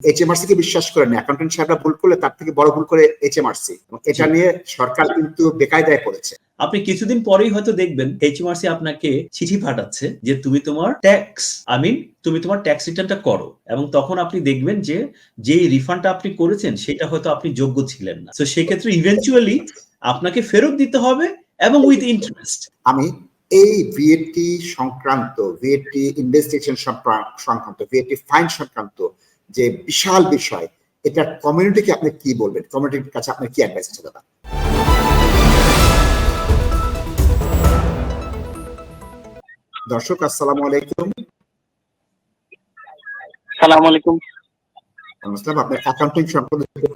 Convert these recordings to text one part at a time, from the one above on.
HMRC কে বিশ্বাস করেন accountant সাহেবরা ভুল করলে তার থেকে বড় ভুল করে এইচএমআরসি এটা নিয়ে সরকার কিন্তু বেকায়দায় পড়েছে। আপনি কিছুদিন পরেই হয়তো দেখবেন এইচএমআরসি আপনাকে চিঠি পাঠাচ্ছে যে তুমি তোমার ট্যাক্স আই মিন তুমি তোমার ট্যাক্স রিটার্নটা করো। এবং তখন আপনি দেখবেন যে যেই রিফান্ডটা আপনি করেছেন সেটা হয়তো আপনি যোগ্য ছিলেন না। তো সেক্ষেত্রে ইভেনচুয়ালি আপনাকে ফেরত দিতে হবে এবং উইথ ইন্টারেস্ট আমি এই ভিএটি সংক্রান্ত ভিএটি ইনভেস্টিগেশন সংক্রান্ত ভিএটি ফাইন সংক্রান্ত যে বিশাল বিষয় এটা কমিউনিটিকে আপনি কি বলবেন? কমিউনিটির কাছে আপনার কি অ্যাডভাইস আছে দাদা দর্শক আসসালামু আলাইকুম। সালাম আলাইকুম। আসসালাম আপনার অ্যাকাউন্টিং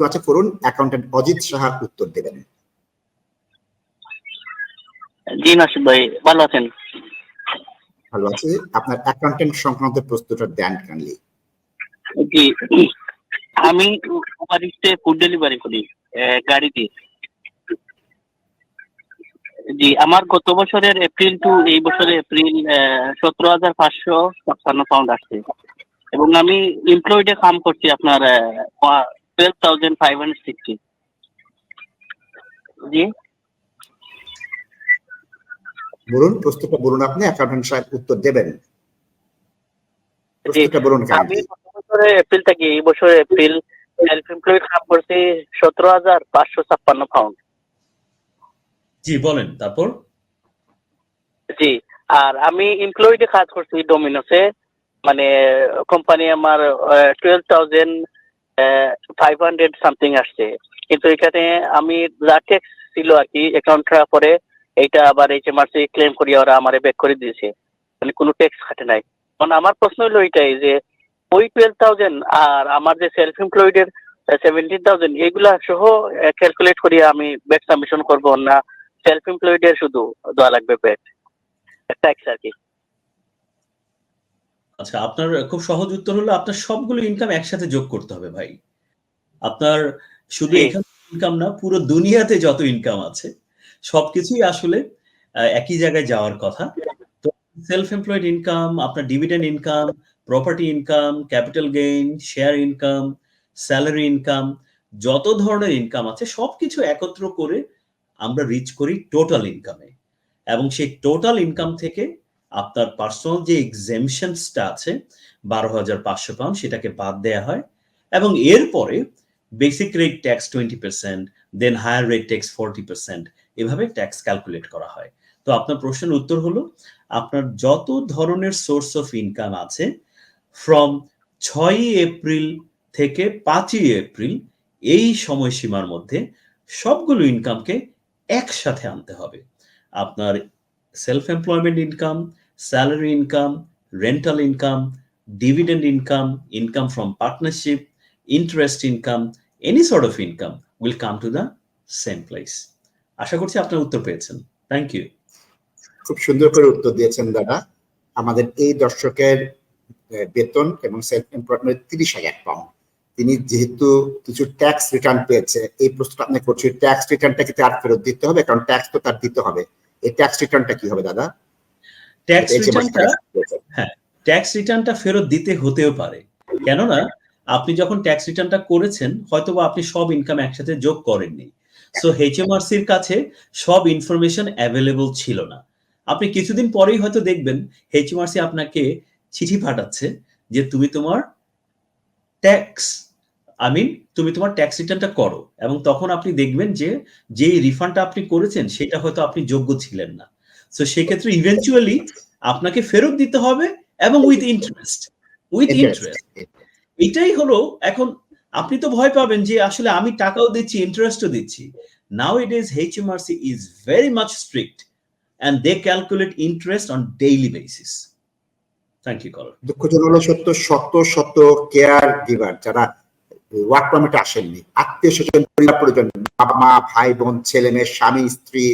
আছে করুন অ্যাকাউন্টেন্ট অজিত সাহা উত্তর দেবেন। জি নাসিব ভাই ভালো আছেন? ভালো আছে। আপনার অ্যাকাউন্টেন্ট সংক্রান্ত প্রশ্নটা দেন কাইন্ডলি জি আমি বাড়িতে ফুড ডেলিভারি করি গাড়ি দিয়ে জি আমার গত বছরের এপ্রিল টু এই বছরের এপ্রিল সতেরো হাজার পাঁচশো ছাপ্পান্ন পাউন্ড আসছে। এবং আমি এমপ্লয়েডে কাম করছি আপনার twelve thousand five hundred sixty জি। বলুন প্রশ্নটা বলুন আপনি অ্যাকাউন্টেন্ট সাহেব উত্তর দেবেন। প্রশ্নটা বলুন আমি বছরে এপ্রিল থেকে এই বছরে এপ্রিল সেলফ এমপ্লয়েড কাম করছি সতেরো হাজার পাঁচশো ছাপ্পান্ন পাউন্ড জি বলেন তারপর? জি আর আমি এমপ্লয়িতে কাজ করছি ডোমিনোসে মানে কোম্পানি আমার twelve thousand five hundred something আসছে। কিন্তু এখানে আমি যা ট্যাক্স ছিল আর কি অ্যাকাউন্ট পরে এইটা আবার এইচএমআরসি ক্লেম করিয়া ওরা আমারে ব্যাক করে দিয়েছে। মানে কোনো ট্যাক্স খাটে নাই। মানে আমার প্রশ্ন হলো এটাই যে ওই টুয়েলভ থাউজেন্ড আর আমার যে সেলফ এমপ্লয়েডের সেভেন্টিন থাউজেন্ড এগুলা সহ ক্যালকুলেট করিয়া আমি ব্যাক সাবমিশন করব না। সেলফ এমপ্লয়েডের শুধু দেওয়া লাগবে ব্যাক ট্যাক্স আর কি আচ্ছা আপনার খুব সহজ উত্তর হলো আপনার সবগুলো ইনকাম একসাথে যোগ করতে হবে ভাই। আপনার শুধু এখানে ইনকাম না পুরো দুনিয়াতে যত ইনকাম আছে সবকিছুই আসলে একই জায়গায় যাওয়ার কথা। তো সেলফ এমপ্লয়েড ইনকাম আপনার dividend income property income capital gain share income salary income যত ধরনের ইনকাম আছে, সবকিছু একত্র করে আমরা রিচ করি টোটাল ইনকামে এবং সেই টোটাল ইনকাম থেকে আপনার পার্সোনাল যে এক্সেমশনসটা আছে, বারো হাজার পাঁচশো পাউন্ড সেটাকে বাদ দেওয়া হয়। এবং এরপরে basic rate tax twenty percent then higher rate tax forty percent এভাবে ট্যাক্স ক্যালকুলেট করা হয়। তো আপনার প্রশ্নের উত্তর হলো, আপনার যত ধরনের সোর্স অফ ইনকাম আছে ফ্রম ছয়ই এপ্রিল থেকে পাঁচই এপ্রিল এই সময়সীমার মধ্যে সবগুলো ইনকামকে একসাথে আনতে হবে। আপনার self employment income salary income rental income dividend income income from partnership interest income any sort of income will come to the same place. আশা করছি আপনার উত্তর পেয়েছেন। থ্যাংক ইউ খুব সুন্দর করে উত্তর দিয়েছেন দাদা। আমাদের এই দর্শকের বেতন এবং সেলফ এমপ্লয়মেন্ট তিরিশ হাজার পাউন্ড তিনি যেহেতু কিছু ট্যাক্স রিটার্ন পেয়েছে এই প্রশ্নটা আপনি করছি ট্যাক্স রিটার্নটা কি তার ফেরত দিতে হবে কারণ ট্যাক্স তো তার দিতে হবে। এই ট্যাক্স রিটার্নটা কি হবে দাদা? ট্যাক্স রিটার্নটা পেয়েছে। ট্যাক্স রিটার্নটা ফেরত দিতে হতেও পারে। কেননা আপনি যখন ট্যাক্স রিটার্নটা করেছেন হয়তোবা আপনি সব ইনকাম একসাথে যোগ করেননি। সো এইচএমআরসি এইচএমআরসির কাছে সব ইনফরমেশন অ্যাভেলেবল ছিল না। আপনি কিছুদিন পরেই হয়তো দেখবেন এইচএমআরসি আপনাকে চিঠি পাঠাচ্ছে যে তুমি তোমার ট্যাক্স আই মিন তুমি তোমার ট্যাক্স রিটার্নটা করো। এবং তখন আপনি দেখবেন যে যেই রিফান্ডটা আপনি করেছেন সেটা হয়তো আপনি যোগ্য ছিলেন না। সো সেক্ষেত্রে ইভেনচুয়ালি আপনাকে ফেরত দিতে হবে এবং উইথ ইন্টারেস্ট উইথ ইন্টারেস্ট এটাই হলো এখন আপনি তো ভয় পাবেন যে আসলে আমি টাকাও দিচ্ছি ইন্টারেস্টও দিচ্ছি। Now it is HMRC is very much strict and they calculate interest on daily basis thank you caller দুঃখজনক হলো সত্য শত শত কেয়ার গিভার যারা ওয়ার্ক পারমিটে আসেননি আত্মীয় স্বজন পরিবার পরিজন বাবা মা ভাই বোন ছেলে মেয়ে স্বামী স্ত্রী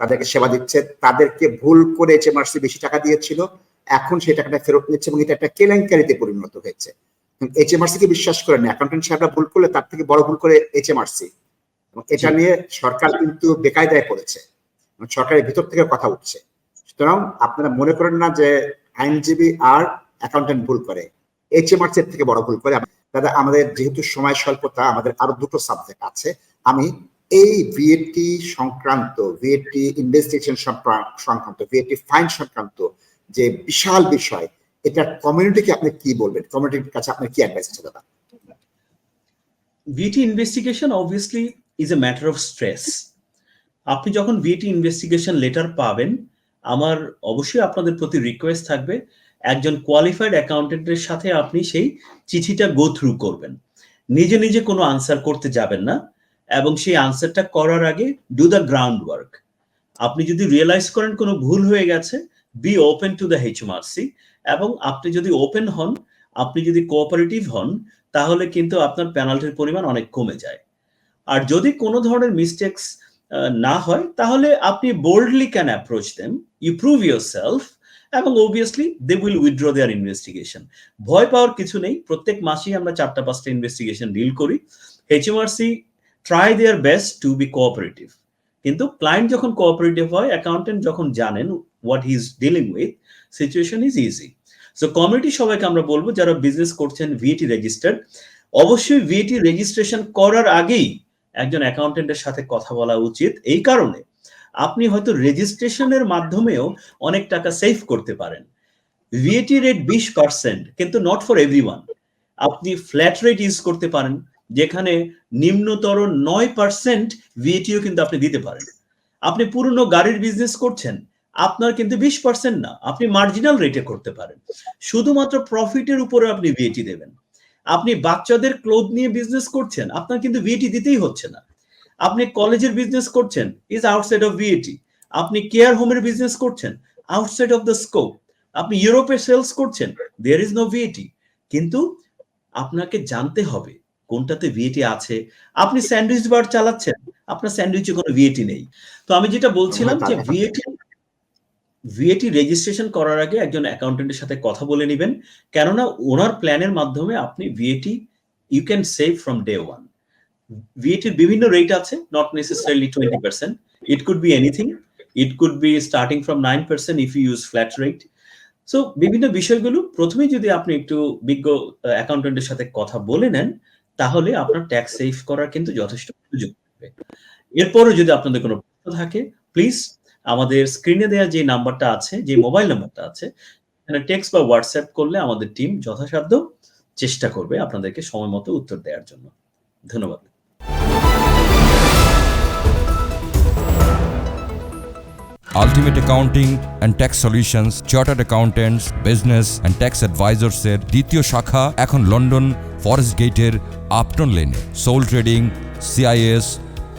তাদেরকে সেবা দিচ্ছে তাদেরকে ভুল করে এইচএমআরসি বেশি টাকা দিয়েছিল এখন সেই টাকাটা ফেরত নিচ্ছে এবং এটা একটা কেলেঙ্কারিতে পরিণত হয়েছে। এইচএমআরসি কে বিশ্বাস করেন অ্যাকাউন্টেন্ট সাহেবরা ভুল করলে তার থেকে বড় ভুল করে এইচএমআরসি এবং এটা নিয়ে সরকার কিন্তু বেকায়দায় পড়েছে সরকারের ভিতর থেকে কথা উঠছে। সুতরাং আপনারা মনে করেন না যে আইনজীবী আর অ্যাকাউন্টেন্ট ভুল করে। এইচএমআরসি এর থেকে বড় ভুল করে। দাদা, আমাদের যেহেতু সময় স্বল্পতা, আমাদের আরও দুটো সাবজেক্ট আছে। আমি এই ভিএটি সংক্রান্ত ভিএটি ইনভেস্টিগেশন সংক্রান্ত ভিএটি ফাইন সংক্রান্ত যে বিশাল বিষয় এটা কমিউনিটিকে আপনি কি বলবেন? কমিউনিটির কাছে আপনার কি অ্যাডভাইস আছে, দাদা? VAT investigation obviously is a matter of stress আপনি যখন ভিটি ইনভেস্টিগেশন লেটার পাবেন আমার অবশ্যই আপনাদের প্রতি রিকোয়েস্ট থাকবে। একজন কোয়ালিফাইড অ্যাকাউন্টেন্টের সাথে আপনি সেই চিঠিটা গো থ্রু করবেন। নিজে নিজে কোনো আনসার করতে যাবেন না এবং সেই আনসারটা করার আগে ডু দ্য গ্রাউন্ড ওয়ার্ক আপনি যদি রিয়েলাইজ করেন কোনো ভুল হয়ে গেছে be open to the HMRC এবং আপনি যদি ওপেন হন, আপনি যদি কোঅপারেটিভ হন, তাহলে কিন্তু আপনার পেনাল্টির পরিমাণ অনেক কমে যায়। আর যদি কোনো ধরনের মিস্টেক্স না হয়, তাহলে আপনি boldly can approach them you prove yourself এবং obviously they will withdraw their investigation ভয় পাওয়ার কিছু নেই, প্রত্যেক মাসেই আমরা চারটা পাঁচটা ইনভেস্টিগেশন ডিল করি। HMRC try their best to be cooperative কিন্তু ক্লায়েন্ট যখন কোঅপারেটিভ হয় অ্যাকাউন্টেন্ট যখন জানেন what he is dealing with situation is easy so community সবাইকে আমরা বলব, যারা বিজনেস করছেন ভিএটি রেজিস্টার্ড অবশ্যই ভিএটি রেজিস্ট্রেশন করার আগেই একজন অ্যাকাউন্টেন্টের সাথে কথা বলা উচিত। এই কারণে আপনি হয়তো রেজিস্ট্রেশনের মাধ্যমেও অনেক টাকা সেভ করতে পারেন। ভিএটি রেট বিশ পার্সেন্ট কিন্তু নট ফর এভরি আপনি ফ্ল্যাট রেট ইউজ করতে পারেন, যেখানে নিম্নতর নয় পার্সেন্ট ভিএটিও কিন্তু আপনি দিতে পারেন। আপনি পুরনো গাড়ির বিজনেস করছেন, আপনার কিন্তু বিশ পার্সেন্ট না, আপনি মার্জিনাল রেটে করতে পারেন। শুধুমাত্র প্রফিটের উপরে আপনি ভিএটি দেবেন। আপনি বাচ্চাদের ক্লোথ নিয়ে বিজনেস করছেন আপনার কিন্তু ভিএটি দিতেই হচ্ছে না। আপনি কলেজের বিজনেস করছেন ইজ আউটসাইড অফ ভিএটি আপনি কেয়ার হোমের বিজনেস করছেন আউটসাইড অফ দ্য স্কোপ আপনি ইউরোপে সেলস করছেন দেয়ার ইজ নো ভিএটি কিন্তু আপনাকে জানতে হবে কোনটাতে ভিএটি আছে। আপনি স্যান্ডউইচ বার চালাচ্ছেন আপনার স্যান্ডউইচে কোনো ভিএটি নেই। তো আমি যেটা বলছিলাম যে ভিএটি ভিএটি রেজিস্ট্রেশন করার আগে একজন অ্যাকাউন্টেন্টের সাথে কথা বলে নেবেন। কেননা ওনার প্ল্যানের মাধ্যমে আপনি VAT you can save from day one ভিএটির বিভিন্ন রেট আছে not necessarily twenty percent it could be anything it could be starting from nine percent if you use flat rate so বিভিন্ন বিষয়গুলো প্রথমেই যদি আপনি একটু বিজ্ঞ অ্যাকাউন্টেন্টের সাথে কথা বলে নেন, তাহলে আপনার ট্যাক্স সেভ করার কিন্তু যথেষ্ট সুযোগ থাকবে। এরপরও যদি আপনাদের কোনো প্রশ্ন থাকে প্লিজ আমাদের স্ক্রিনে দেওয়া যে নাম্বারটা আছে, যে মোবাইল নাম্বারটা আছে, এখানে টেক্সট বা হোয়াটসঅ্যাপ করলে আমাদের টিম যথাসাধ্য চেষ্টা করবে আপনাদেরকে সময় মতো উত্তর দেওয়ার জন্য। ধন্যবাদ। Ultimate accounting and tax solutions chartered accountants business and tax অ্যাডভাইজার্সের দ্বিতীয় শাখা এখন লন্ডন, ফরেস্ট গেটের আপটন লেনে sole trading CIS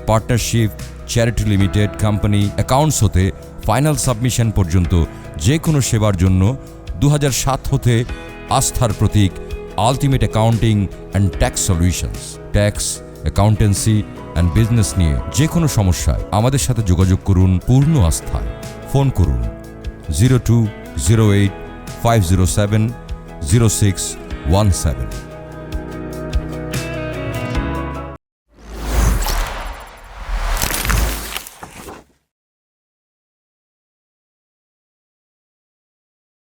partnership charity limited company accounts হতে ফাইনাল সাবমিশন পর্যন্ত যে কোনো সেবার জন্য দু হতে আস্থার প্রতীক ultimate accounting and tax solutions tax accountancy and business নিয়ে যে কোনো সমস্যায় আমাদের সাথে যোগাযোগ করুন পূর্ণ আস্থায়। ফোন করুন zero two zero eight five zero seven zero six one seven